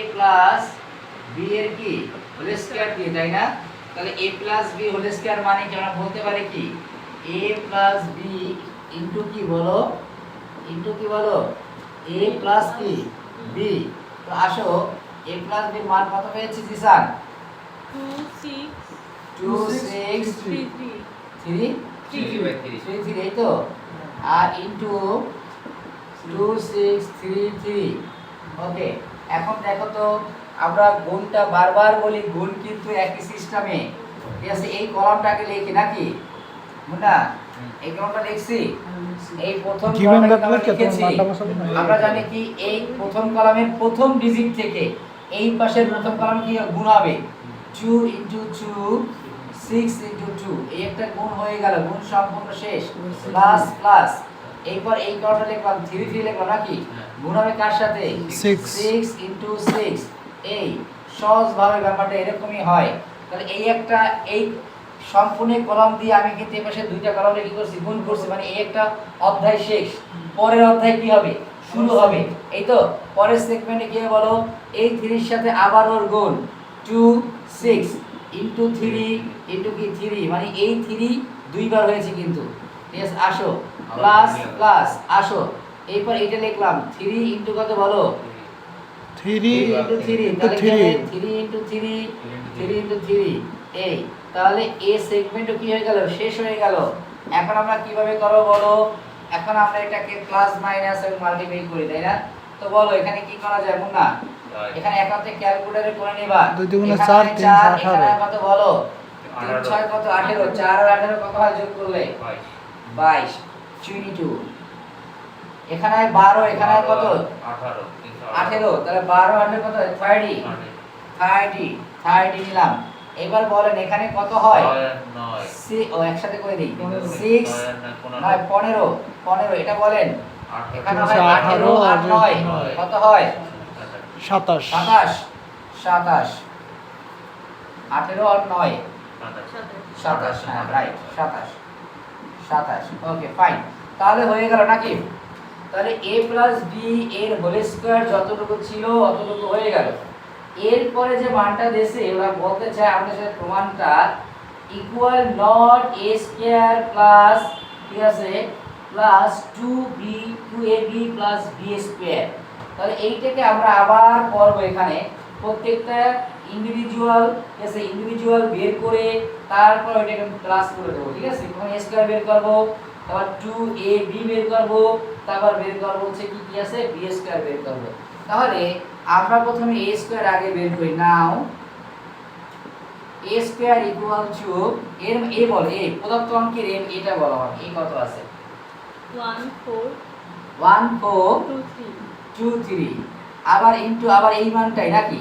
Plus B এর কি? Whole square দিয়ে তাই না? তাহলে a plus B whole square মানে কি আমরা বলতে পারি কি? A প্লাস বি ইনটু কি বলো? ইনটু কি বলো? A প্লাস কি? B. তো আসো a প্লাস b এর মান কত পেয়েছি Jisan? Two six 2 6 three three. 3 Three. 3 3 এই তো? আর ইনটু 2 6 3 3 ওকে এখন দেখো তো আমরা গুণটা বারবার বলি গুণ কিন্তু একই সিস্টেমে ঠিক আছে এই কলামটাকে লিখি নাকি? মুন্না এই কলামটা লিখছি? এই প্রথম আমরা না? জানি কি এই প্রথম কলামের প্রথম ডিজিট থেকে এই পাশের প্রথম কলাম কি গুণ হবে? 2 ইনটু 2 6 ইনটু 2 এই একটা গুণ হয়ে গেল গুণ সম্পূর্ণ শেষ। প্লাস প্লাস এরপর এই কলামটা লিখলাম 3 3 লিখলাম নাকি? গুণ হবে কার সাথে? Six. 6 ইনটু 6 এই সহজভাবে ব্যাপারটা এরকমই হয়। তাহলে এই একটা এই সম্পূর্ণ কলম দিয়ে আমি কিন্তু এই পাশে দুইটা কলম কি করছি গুণ করছি মানে এই একটা অধ্যায় শেষ। পরের অধ্যায় কি হবে? শুরু হবে। এই তো পরের সেগমেন্টে হবে বলো এই থ্রির সাথে আবার ওর গুণ। Two six into three into কি থ্রি মানে এই থ্রি দুইবার হয়েছে কিন্তু। ঠিক আছে আসো। প্লাস প্লাস আসো। এরপর এটা লিখলাম থ্রি ইন্টু কত বলো? Three into three into three three into three three into three এই তাহলে এ সেগমেন্টও কি হয়ে গেল? শেষ হয়ে গেল। এখন আমরা কীভাবে করব বলো? এখন আমরা এটাকে প্লাস মাইনাস এবং মাল্টিপ্লাই করি তাই না? তো বলো এখানে কি করা যায় মুন্না? এখানে একান্তে ক্যালকুলেটরে করে নিবা। দুই দুগুণে এখানে চার, তিন চার, আঠারো। এখানে কত বলো? তিন আঠারো। ছয় কত? আঠেরো। চার আর আঠেরো কত হয় যোগ করলে? বাইশ। চুইনি টু এখানে বারো এখানে কত? আঠারো আঠেরো। তাহলে বারো আঠেরো কত? থার্টি থার্টি থার্টি নিলাম। এবার বলেন এখানে কত হয়? ও একসাথে করে দিই। পনেরো। সিক্স নয় পনেরো। পনেরো এটা বলেন। এখানে হয় আঠেরো আর আর নয়। নয়। কত হয়? সাতাশ। সাতাশ সাতাশ। আঠেরো আর নয়। সাতাশ। হ্যাঁ রাইট সাতাশ। সাতাশ ওকে ফাইন তাহলে হয়ে গেল নাকি? তাহলে এ প্লাস বি এর হোল স্কোয়ার যতটুকু ছিল অতটুকু হয়ে গেল। এরপরে যে মানটা দেশে ওরা বলতে চায় আমাদের সাথে প্রমাণটা equal not A square plus ঠিক আছে plus two B two A B plus B square তাহলে এইটাকে আমরা আবার করব এখানে। প্রত্যেকটা ইন্ডিভিজুয়াল ঠিক আছে ইন্ডিভিজুয়াল বের করে তারপর ওইটাকে প্লাস করে দেবো, ঠিক আছে? এ স্কোয়ার বের করব। তারপর টু এ বি বের করব তারপর বের করব হচ্ছে কি কি আছে? বি স্কোয়ার বের করব। তাহলে আমরা প্রথমে এ স্কোয়ার আগে বের করি। Now A square equal to এর এ বলে এ প্রদত্ত অঙ্কের এ এটা বলা হয় এই কত আছে? One four one four two three two three আবার ইন্টু আবার এই মানটাই নাকি?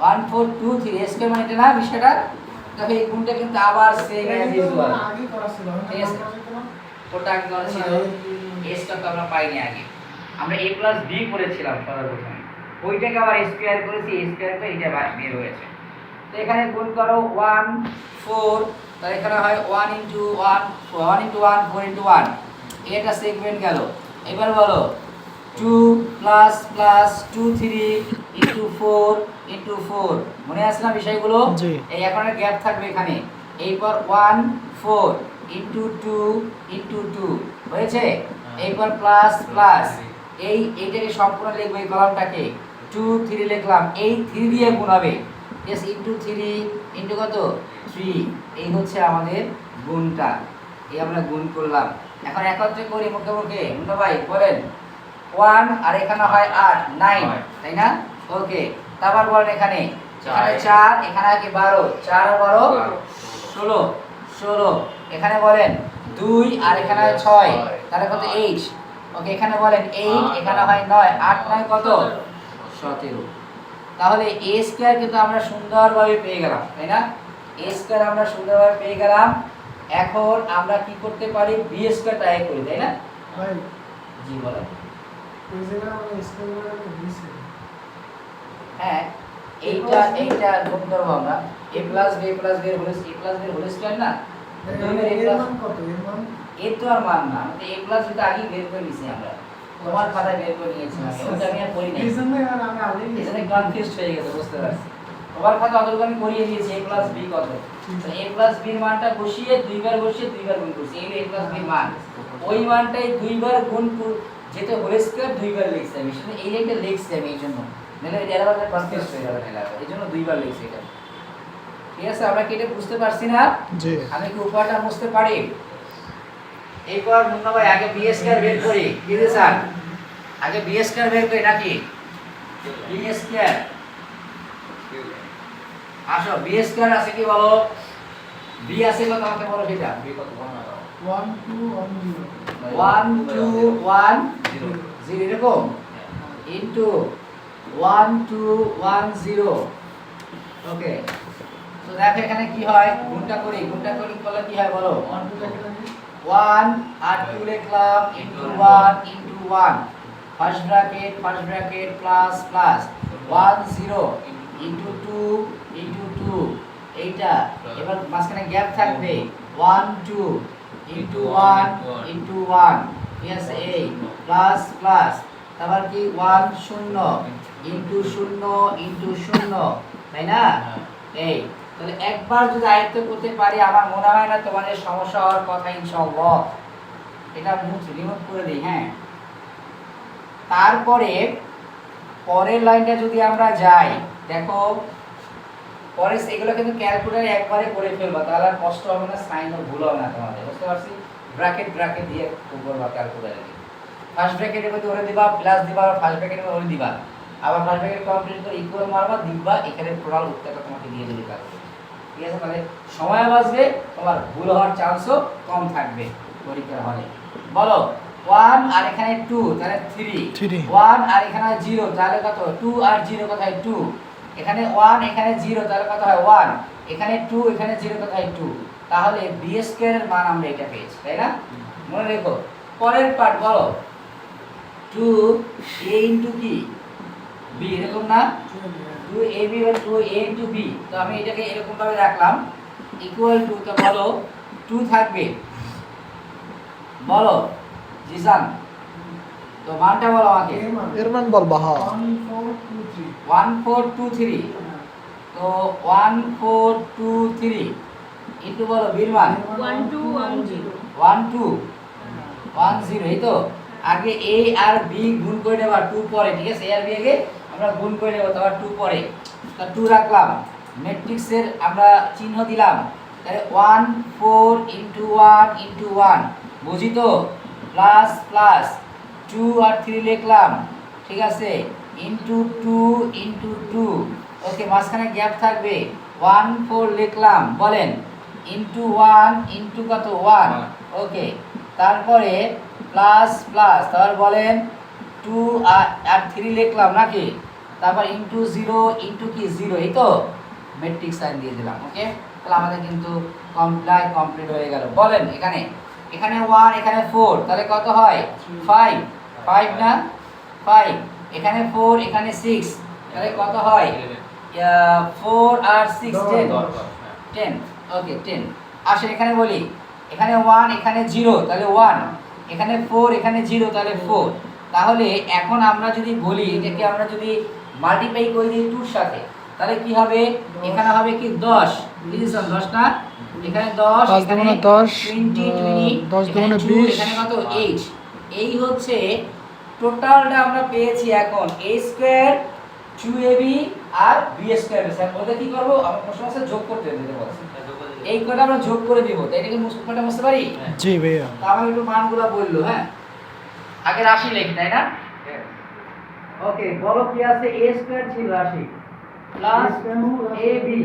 One four two three square মানে এটা না বিষয়টা? দেখো এই গুণটা কিন্তু আবার সেম অ্যাজ ইউজুয়াল ঠিক আছে করা ছিল। এসটা তো আমরা পাইনি আগে। আমরা এ প্লাস বি করেছিলাম সর্বপ্রথমে ওইটাকে আবার স্কোয়ার করেছি স্কোয়ারটা এইটা বাদ বের হয়েছে। তো এখানে গুণ করো ওয়ান ফোর তাহলে এখানে হয় one into one one into one four into one এটা সেগমেন্ট গেল। এবার বলো two plus plus two three into four into four মনে আছে না বিষয়গুলো। এই এখন গ্যাপ থাকবে এখানে। এইবার one four into two into two হয়েছে? এইবার প্লাস প্লাস এই এইটাকে সম্পূর্ণ লিখব এই কলামটাকে। টু থ্রি লিখলাম এই থ্রি দিয়ে গুণ হবে। এস ইন্টু থ্রি ইন্টু কত? থ্রি এই হচ্ছে আমাদের গুণটা। এই আমরা গুণ করলাম। এখন একত্রে করি মুখে মুখে মুন্না ভাই বলেন ওয়ান আর এখানে হয় আট। নাইন। তাই না? ওকে তারপর বলেন এখানে। এখানে চার। এখানে কি বারো? চার বারো। ষোলো। ষোলো এখানে বলেন দুই আর এখানে হয় ছয় তাহলে কত এইট ওকে এখানে বলেন এইট এখানে হয় নয় আট নয় কত? সতেরো। তাহলে এ স্কোয়ার কিন্তু আমরা সুন্দরভাবে পেয়ে গেলাম তাই না? এ স্কোয়ার আমরা সুন্দরভাবে পেয়ে গেলাম। এখন আমরা কি করতে পারি? বি স্কোয়ার ট্রাই করি তাই না? জি বলেন। হ্যাঁ এইটা এইটা গুণ করব আমরা। A plus B plus B whole A plus B whole square না? এর তো আর মান না। এ প্লাস বিটা আগেই বের করে নিছি আমরা। তোমার খাতায় বের করে নিয়েছি আমি ওটা আমি আর করি নাই। এখানে কনফিউজ হয়ে গেছে বুঝতে পারছি। তোমার খাতা অতটুকু আমি করিয়ে দিয়েছি a প্লাস b কত? তো a প্লাস b এর মানটা বসিয়ে দুইবার বসিয়ে দুইবার গুণ করছি। এই a প্লাস b এর মান। ওই মানটাই দুইবার গুণ কর- যেটা হোল স্কয়ার দুইবার লিখছি আমি। এই লাইনটা লিখছি আমি এই জন্য। নাহলে এটা আবার কনফিউজ হয়ে যাবে আবার। এই জন্য দুইবার লিখছি এটা। ঠিক আছে আমরা কি এটা বুঝতে পারছি না? জি। আমি কি উপায়টা বুঝতে পারি? এরপর মুন্না ভাই আগে বি স্কয়ার বের করি। কি রে স্যার? আগে বি স্কয়ার বের করি নাকি? বি স্কয়ার আসো বি স্কয়ার আছে কি বলো? বি আছে কত? আমাকে বলো সেটা। বি কত? ওয়ান টু ওয়ান জিরো 1 2 1 0 এরকম? ইনটু 1 2 1 0 ওকে তো দেখো এখানে কি হয়? গুণটা করি গুণটা করি করলে কি হয় বলো? ওয়ান টু দেখে নাকি 1 আর 2 লিখলাম into 1 into 1 first bracket first bracket plus plus 1 0 into 2 into 2 এইটা। এবার মাঝখানে গ্যাপ থাকবে। 1 2 ইনটু 1 ইনটু 1 ঠিক এই প্লাস প্লাস তারপর কি? 1 0 ইনটু 0 ইনটু 0 তাই না? এই তাহলে একবার যদি আয়ত্ত করতে পারি আমার মনে হয় না তোমাদের সমস্যা হওয়ার কথা ইনশাআল্লাহ। এটা মুছ রিমুভ করে দিই হ্যাঁ। তারপরে পরের লাইনটা যদি আমরা যাই দেখো পরে এগুলো কিন্তু ক্যালকুলেটারে একবারে করে ফেলবা তাহলে আর কষ্ট হবে না সাইন ও ভুল হবে না তোমাদের বুঝতে পারছি? ব্র্যাকেট ব্র্যাকেট দিয়ে করবা ক্যালকুলেটারে ফার্স্ট ব্র্যাকেটের মধ্যে ওরে দিবা প্লাস দিবা ফার্স্ট ব্র্যাকেটের মধ্যে ওরে দিবা। আবার ব্র্যাকেট কমপ্লিট করে ইকুয়াল মারবা দিবা এখানে টোটাল উত্তরটা তোমাকে দিয়ে দেবে ক্যালকুলেটর ঠিক আছে? তাহলে সময় বাঁচবে তোমার ভুল হওয়ার চান্সও কম থাকবে পরীক্ষার হলে। বলো ওয়ান আর এখানে টু তাহলে থ্রি. ওয়ান আর এখানে জিরো তাহলে কত? টু আর জিরো কোথায়? টু এখানে ওয়ান এখানে জিরো তাহলে কত হয়? ওয়ান এখানে টু এখানে জিরো কোথায়? টু তাহলে বি স্কোয়ারের মান আমরা এটা পেয়েছি তাই না? মনে রেখো। পরের পার্ট বলো। টু এ ইন্টু কি? বি এরকম না? টু এ বি বা টু এ ইন্টু বি তো আমি এটাকে এরকম ভাবে রাখলাম। ইকুয়াল টু তো বলো টু থাকবে। বলো জিসান তো মানটা বলো আমাকে। এর মান বলবা হ্যাঁ हाँ। One four two three one four two three তো one four two three into বলো বীর মান। One two one zero one two one zero এই তো? আগে এ আর বি গুণ করে নেবা টু পরে ঠিক আছে? এ আর বি আগে আমরা গুণ করে নেব তারপর টু পরে। তা টু রাখলাম। ম্যাট্রিক্সের আমরা চিহ্ন দিলাম। তাহলে one four into one into one বুঝি তো? প্লাস প্লাস টু আর থ্রি লিখলাম। ঠিক আছে? Into two into two okay মাঝখানে গ্যাপ থাকবে। ওয়ান ফোর লিখলাম। বলেন ইন্টু ওয়ান ইন্টু কত? ওয়ান ওকে তারপরে প্লাস প্লাস তারপর বলেন টু আর থ্রি লিখলাম নাকি? তারপর ইন্টু জিরো ইন্টু কি জিরো এই তো? মেট্রিক সাইন দিয়ে দিলাম ওকে তাহলে আমাদের কিন্তু কমপ্লাই কমপ্লিট হয়ে গেল। বলেন এখানে এখানে ওয়ান এখানে ফোর তাহলে কত হয়? ফাইভ ফাইভ না? ফাইভ এখানে ফোর এখানে সিক্স তাহলে কত হয়? ফোর আর six ten ten okay ten আসে এখানে বলি এখানে ওয়ান এখানে জিরো তাহলে ওয়ান এখানে ফোর এখানে জিরো তাহলে ফোর তাহলে এখন আমরা যদি বলি এটাকে আমরা যদি মাল্টিপ্লাই করে দিই টুর সাথে। তাহলে কি হবে? এখানে হবে কি? দশ। বুঝেছেন? দশ না? এখানে দশ এখানে দশ, টোয়েন্টি আহ, টোয়েন্টি দশ এখানে দুগুণে বিশ। এখানে কত? এইট এই হচ্ছে টোটালটা আমরা পেয়েছি এখন A square two A B R B square sir ওদের কি করব? আমার প্রশ্ন আছে যোগ করতে দিতে বলছে। এই কটা আমরা যোগ করে দিব। তাই এটাকে কটা বুঝতে পারি? জি ভাইয়া। তা আমার একটু মানগুলো বলল হ্যাঁ? আগে রাশি লেখি তাই না? ওকে বলো কি আছে? এ স্কোয়ার ছিল রাশি। Plus A B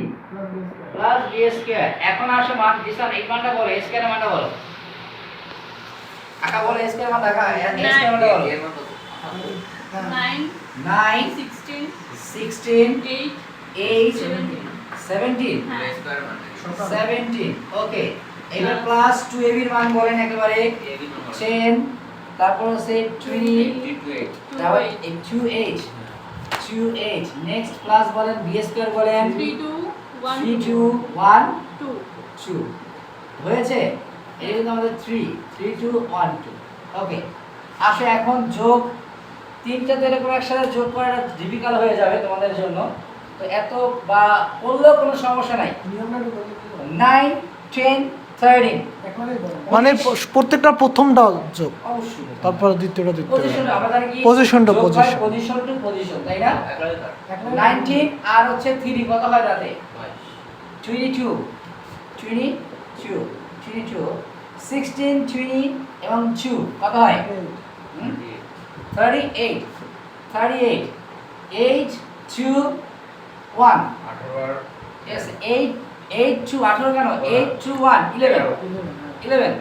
plus B square এখন আসে মান দিশান এই মানটা বলো এ স্কোয়ার মানটা বলো। আকা বলো এ স্কোয়ার মানটা আকা এ স্কোয়ার মানটা বলো। Nine nine sixteen sixteen eight eight seventeen seventeen হ্যাঁ। সেভেন্টিন ওকে এবার প্লাস টু এ বির মান বলেন একেবারে। টেন তারপর হচ্ছে twenty two eight two eight next plus বলেন বি স্কোয়ার বলেন থ্রি টু ওয়ান টু হয়েছে? এটা কিন্তু আমাদের three three two one two okay আসে এখন যোগ তিনটা তো এরকম একসাথে যোগ করাটা ডিফিকাল্ট হয়ে যাবে তোমাদের জন্য। তো এত বা করলেও কোনো সমস্যা নাই। নাইন টেন মানে প্রত্যেকটা প্রথমটা যোগ অবশ্যই। তারপর দ্বিতীয়টা দ্বিতীয় পজিশন আমরা জানি কি? Position to position. Position to position তাই না? 19 আর হচ্ছে 3 কত হয় তাতে? 22 22 22 16 20 এবং 2 কত হয়? হুম? 38 38 8 2 1 yes 8 8 2 18 কেন? 8 2 1 11 11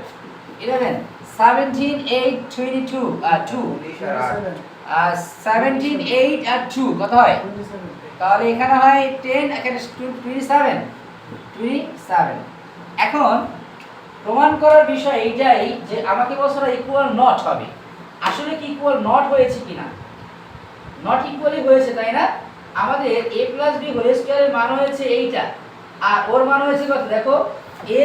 11 17 8 22 2 uh, 17 8 আর 2 কত হয়? তাহলে এখানে হয় 10 এখানে 27 27 এখন প্রমাণ করার বিষয় এইটাই যে আমাকে বলছে ইকুয়াল নট হবে। আসলে কি ইকুয়াল নট হয়েছে কিনা? নট ইকুয়ালি হয়েছে তাই না? আমাদের a প্লাস বি হোল স্কয়ারের মান হয়েছে এইটা। আর ওর মান হয়েছে কত? দেখো a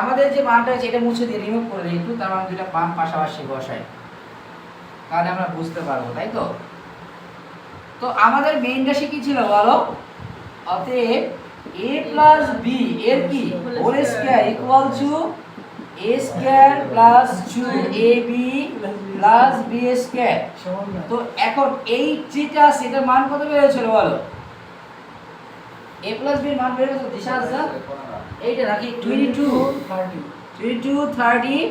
আমাদের যে মানটা আছে এটা মুছে দিয়ে রিমুভ করে দিই একটু, তার মানে দুইটা পাম পাশাপাশি বসাই। তাহলে আমরা বুঝতে পারব, তাই তো? তো আমাদের মেইন রাশি কি ছিল বলো? অতএব a প্লাস বি এর কি? Whole square equal to a square plus 2ab plus b square তো এখন এই যেটা সেটার মান কত বেরিয়েছিল বলো? A প্লাস b এর মান বেরিয়েছিল দিশা আছে এইটা নাকি 22 22 30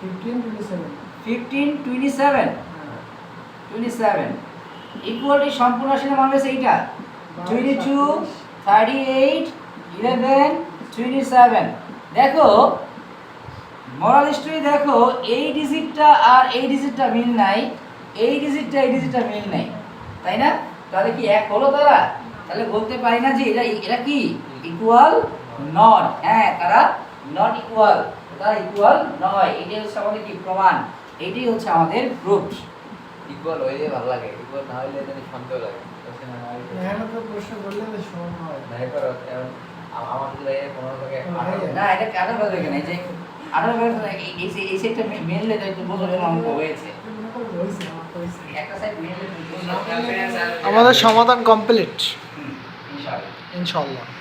15 27 27 ইকুয়ালটি সম্পূর্ণ রাশির মান হয়েছে এইটা। 22 38 11 27 দেখো মরাল স্টোরি দেখো এই ডিজিটটা আর এই ডিজিটটা মিল নাই। এই ডিজিটটা এই ডিজিটটা মিল নাই। তাই না? তাহলে কি এক হলো তারা? তাহলে বলতে পারি না যে এরা এরা কি? ইকুয়াল নট হ্যাঁ তারা নট ইকুয়াল তারা ইকুয়াল নয়। এটাই হচ্ছে আমাদের কি প্রমাণ? এটাই হচ্ছে আমাদের প্রুফ ইকুয়াল হইলে ভালো লাগে। ইকুয়াল না হইলে জানি সন্দেহ লাগে বুঝছে না, না এটা কারও যে এই এই এই সেটটা মেনলে তো একটু বোঝো যেন অঙ্ক হয়েছে। আমাদের সমাধান কমপ্লিট İnşallah.